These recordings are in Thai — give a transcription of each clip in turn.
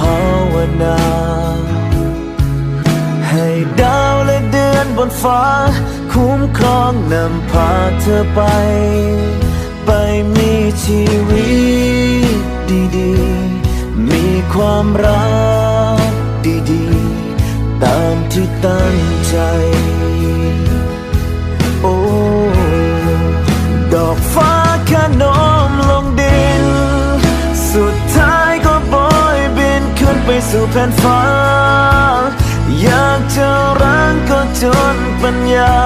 ภาวนา ให้ดาวและเดือนบนฟ้า คุ้มครองนำพาเธอไป ไปมีชีวิตดีๆ มีความรักดีๆ ตามที่ตั้งใจ สู่แผ่นฟ้า อยากจะรังก็จนปัญญา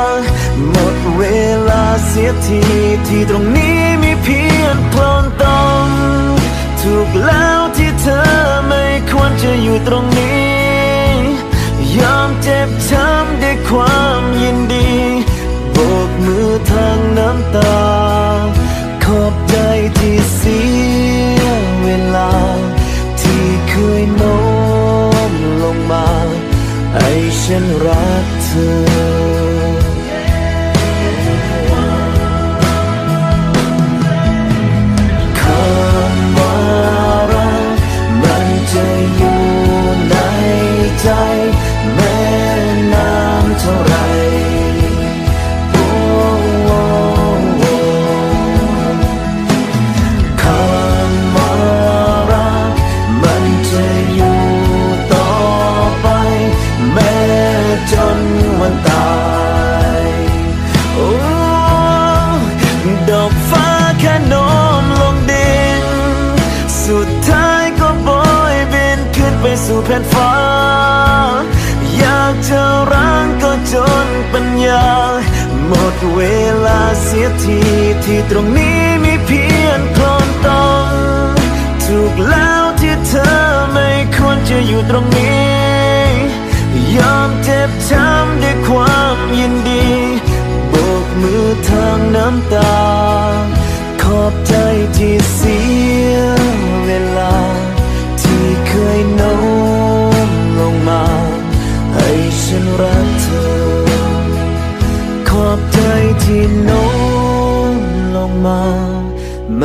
หมดเวลาเสียทีที่ตรงนี้มีเพียงโคลนตอมถูกแล้วที่เธอไม่ควรจะอยู่ตรงนี้ ยอมเจ็บช้ำด้วยความยินดี โบกมือทางน้ำตา ให้ฉันรักเธอ ดอกฟ้าแค่โน้มลงดิน สุดท้ายก็โบยบินขึ้นไปสู่แผ่นฟ้า อยากจะรังก็จนปัญญา หมดเวลาเสียทีที่ตรงนี้มีเพียงโคลนตมถูกแล้วที่เธอไม่ควรจะอยู่ตรงนี้